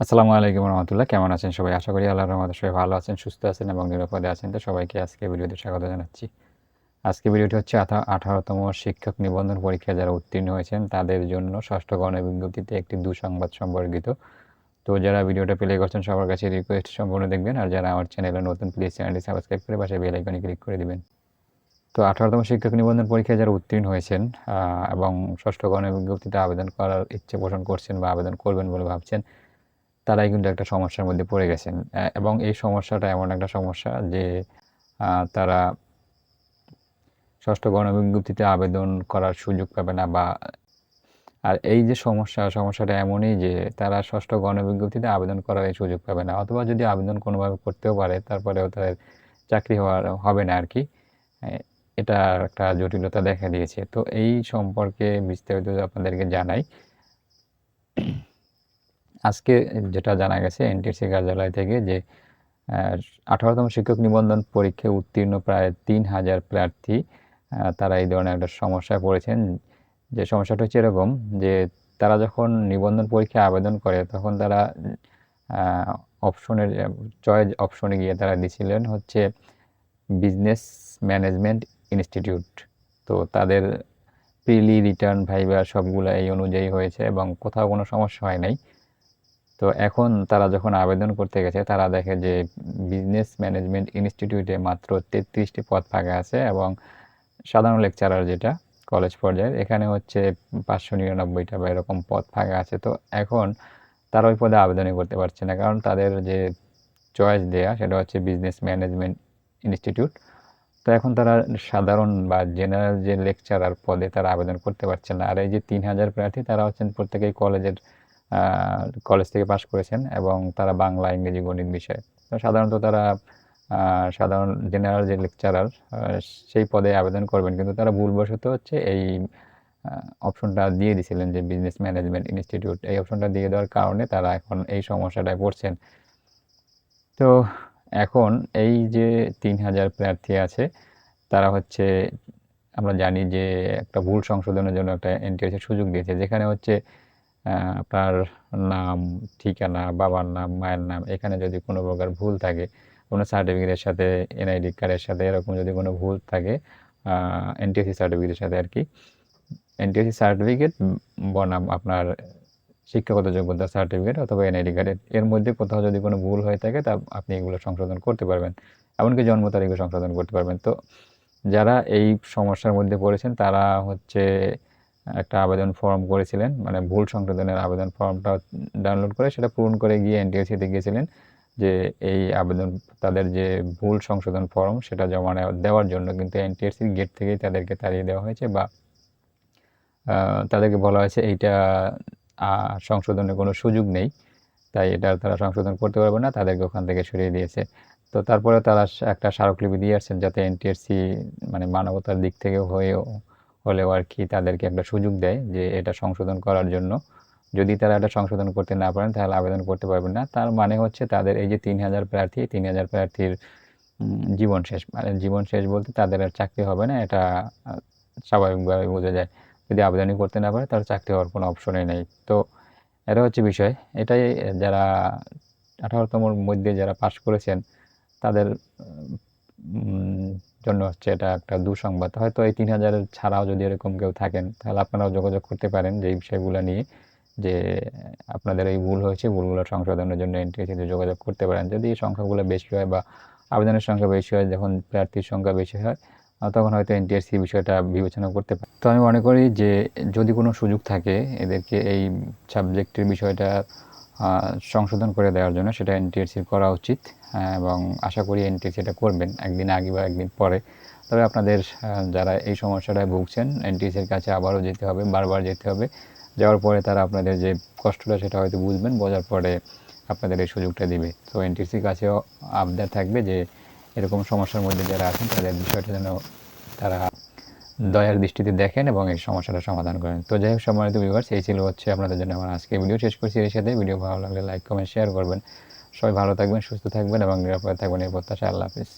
আসসালামু আলাইকুম রহমতুল্লাহ। কেমন আছেন সবাই? আশা করি আল্লাহর রহমতে সবাই ভালো আছেন, সুস্থ আছেন এবং নিরাপদে আছেন। তো সবাইকে আজকে ভিডিওতে স্বাগত জানাচ্ছি। আজকে ভিডিওটি হচ্ছে আঠারোতম শিক্ষক নিবন্ধন পরীক্ষা যারা উত্তীর্ণ হয়েছেন, তাদের জন্য ষষ্ঠ গণবিজ্ঞপ্তিতে একটি দুঃসংবাদ সম্পর্কিত। তো যারা ভিডিওটা প্লে করছেন, সবার কাছে রিকোয়েস্ট সম্পূর্ণ দেখবেন। আর যারা আমার চ্যানেলে নতুন প্লিজ চ্যানেলটি সাবস্ক্রাইব করে পাশে বেল আইকনে ক্লিক করে দিবেন। তো আঠারোতম শিক্ষক নিবন্ধন পরীক্ষায় যারা উত্তীর্ণ হয়েছেন এবং ষষ্ঠ গণবিজ্ঞপ্তিতে আবেদন করার ইচ্ছে পোষণ করছেন বা আবেদন করবেন বলে ভাবছেন তারাই কিন্তু একটা সমস্যার মধ্যে পড়ে গেছেন। এবং এই সমস্যাটা এমন একটা সমস্যা যে তারা ষষ্ঠ গণবিজ্ঞপ্তিতে আবেদন করার সুযোগ পাবে না বা, আর এই যে সমস্যা, সমস্যাটা এমনই যে, তারা ষষ্ঠ গণবিজ্ঞপ্তিতে আবেদন করার এই সুযোগ পাবে না। অথবা যদি আবেদন কোনোভাবে করতেও পারে, তারপরেও তাদের চাকরি হওয়ার হবে না আর কি এটা একটা জটিলতা দেখা দিয়েছে। তো এই সম্পর্কে বিস্তারিত আপনাদেরকে জানাই। আজকে যেটা জানা গেছে এনটিএসসি কার্যালয় থেকে যে আঠারোতম শিক্ষক নিবন্ধন পরীক্ষায় উত্তীর্ণ প্রায় তিন হাজার প্রার্থী তারা এই ধরনের একটা সমস্যায় পড়েছেন। যে সমস্যাটা হচ্ছে এরকম যে, তারা যখন নিবন্ধন পরীক্ষায় আবেদন করে, তখন তারা অপশনের চয়েস অপশনে গিয়ে তারা দিছিলেন হচ্ছে বিজনেস ম্যানেজমেন্ট ইনস্টিটিউট তো তাদের প্রিলি রিটার্ন ভাইবা সবগুলো এই অনুযায়ী হয়েছে এবং কোথাও কোনো সমস্যা হয় নাই। তো এখন তারা যখন আবেদন করতে গেছে, তারা দেখে যে বিজনেস ম্যানেজমেন্ট ইনস্টিটিউটে মাত্র তেত্রিশটি পদ ফাঁকা আছে এবং সাধারণ লেকচারার যেটা কলেজ পর্যায়ে এখানে হচ্ছে পাঁচশো নিরানব্বইটা বা এরকম পদ ফাঁকা আছে। তো এখন তারা ওই পদে আবেদনই করতে পারছে না, কারণ তাদের যে চয়েস দেয়া সেটা হচ্ছে বিজনেস ম্যানেজমেন্ট ইনস্টিটিউট তো এখন তারা সাধারণ বা জেনারেল যে লেকচারার পদে তারা আবেদন করতে পারছে না। আর এই যে তিন হাজার প্রার্থী, তারা হচ্ছেন প্রত্যেকেই কলেজের কলেজ থেকে পাশ করেছেন এবং তারা বাংলা, ইংরেজি, গণিত বিষয়ে। সাধারণত তারা সাধারণ জেনারেল যে লেকচারার সেই পদে আবেদন করবেন। কিন্তু তারা ভুলবশত হচ্ছে এই অপশনটা দিয়ে দিয়েছিলেন যে বিজনেস ম্যানেজমেন্ট ইনস্টিটিউট এই অপশনটা দিয়ে দেওয়ার কারণে তারা এখন এই সমস্যাটায় পড়ছেন। তো এখন এই যে তিন হাজার প্রার্থী আছে, তারা হচ্ছে, আমরা জানি যে একটা ভুল সংশোধনের জন্য একটা এনটিএসের সুযোগ দিয়েছে, যেখানে হচ্ছে আপনার নাম, ঠিকানা, বাবার নাম, মায়ের নাম, এখানে যদি কোনো প্রকার ভুল থাকে, কোনো সার্টিফিকেটের সাথে এনআইডি কার্ডের সাথে এরকম যদি কোনো ভুল থাকে এনটিএসসি সার্টিফিকেটের সাথে আর কি এনটিএসসি সার্টিফিকেট বনাম আপনার শিক্ষাগত যোগ্যতা সার্টিফিকেট অথবা এনআইডি কার্ডের এর মধ্যে কোথাও যদি কোনো ভুল হয়ে থাকে, তা আপনি এগুলো সংশোধন করতে পারবেন। এমনকি জন্ম তারিখও সংশোধন করতে পারবেন। তো যারা এই সমস্যার মধ্যে পড়েছেন, তারা হচ্ছে একটা আবেদন ফর্ম করেছিলেন মানে ভুল সংশোধনের আবেদন ফর্মটা ডাউনলোড করে সেটা পূরণ করে গিয়ে এনটিএসিতে গিয়েছিলেন যে এই আবেদন, তাদের যে ভুল সংশোধন ফর্ম সেটা জমা দেওয়ার জন্য কিন্তু এনটিএসির গেট থেকেই তাদেরকে তাড়িয়ে দেওয়া হয়েছে বা তাদেরকে বলা হয়েছে এইটা সংশোধনের কোনো সুযোগ নেই, তাই এটা তারা সংশোধন করতে পারবে না, তাদেরকে ওখান থেকে সরিয়ে দিয়েছে। তো তারপরে তারা একটা স্মারকলিপি দিয়ে আসছেন যাতে এনটিএসসি মানে মানবতার দিক থেকে হয়েও হলেও আর কি তাদেরকে একটা সুযোগ দেয় যে এটা সংশোধন করার জন্য। যদি তারা এটা সংশোধন করতে না পারেন, তাহলে আবেদন করতে পারবেন না। তার মানে হচ্ছে তাদের এই যে তিন হাজার প্রার্থী, তিন হাজার প্রার্থীর জীবন শেষ মানে জীবন শেষ বলতে তাদের আর চাকরি হবে না, এটা স্বাভাবিকভাবে বোঝা যায়। যদি আবেদনই করতে না পারে, তার চাকরি হওয়ার কোনো অপশনই নেই। তো এটা হচ্ছে বিষয়। এটাই যারা আঠারোতমর মধ্যে যারা পাশ করেছেন, তাদের জন্য হচ্ছে এটা একটা দুঃসংবাদ। হয়তো এই তিন হাজারের ছাড়াও যদি এরকম কেউ থাকেন, তাহলে আপনারাও যোগাযোগ করতে পারেন যে এই বিষয়গুলো নিয়ে, যে আপনাদের এই ভুল হয়েছে, ভুলগুলো সংশোধনের জন্য এনটিএসিতে যোগাযোগ করতে পারেন। যদি এই সংখ্যাগুলো বেশি হয় বা আবেদনের সংখ্যা বেশি হয়, যখন প্রার্থীর সংখ্যা বেশি হয় তখন হয়তো এনটিএসসি বিষয়টা বিবেচনা করতে পারে তো আমি মনে করি যে যদি কোনো সুযোগ থাকে এদেরকে এই সাবজেক্টের বিষয়টা সংশোধন করে দেওয়ার জন্য সেটা এনটিএসসির করা উচিত এবং আশা করি এনটিএসসি এটা করবেন একদিন আগে বা একদিন পরে। তবে আপনাদের যারা এই সমস্যাটায় ভুগছেন এনটিএসসির কাছে আবারও যেতে হবে, বারবার যেতে হবে। যাওয়ার পরে তারা আপনাদের যে কষ্টটা সেটা হয়তো বুঝবেন, বোঝার পরে আপনাদের এই সুযোগটা দিবে। তো এনটিএসসির কাছেও আবদার থাকবে যে এরকম সমস্যার মধ্যে যারা আছেন, তাদের বিষয়টা যেন তারা দয়ার দৃষ্টিতে দেখেন এবং এই সমস্যাটা সমাধান করেন। তো যাই হোক, সম্মানিত ভিউয়ার্স এই ছিল হচ্ছে আপনাদের জন্য আমার আজকে ভিডিও শেষ করছি এর সাথে। ভিডিও ভালো লাগলে লাইক কমেন্ট শেয়ার করবেন। সবাই ভালো থাকবেন, সুস্থ থাকবেন এবং নিরাপদে থাকবেন এই প্রত্যাশা আল্লাহ হাফিজ।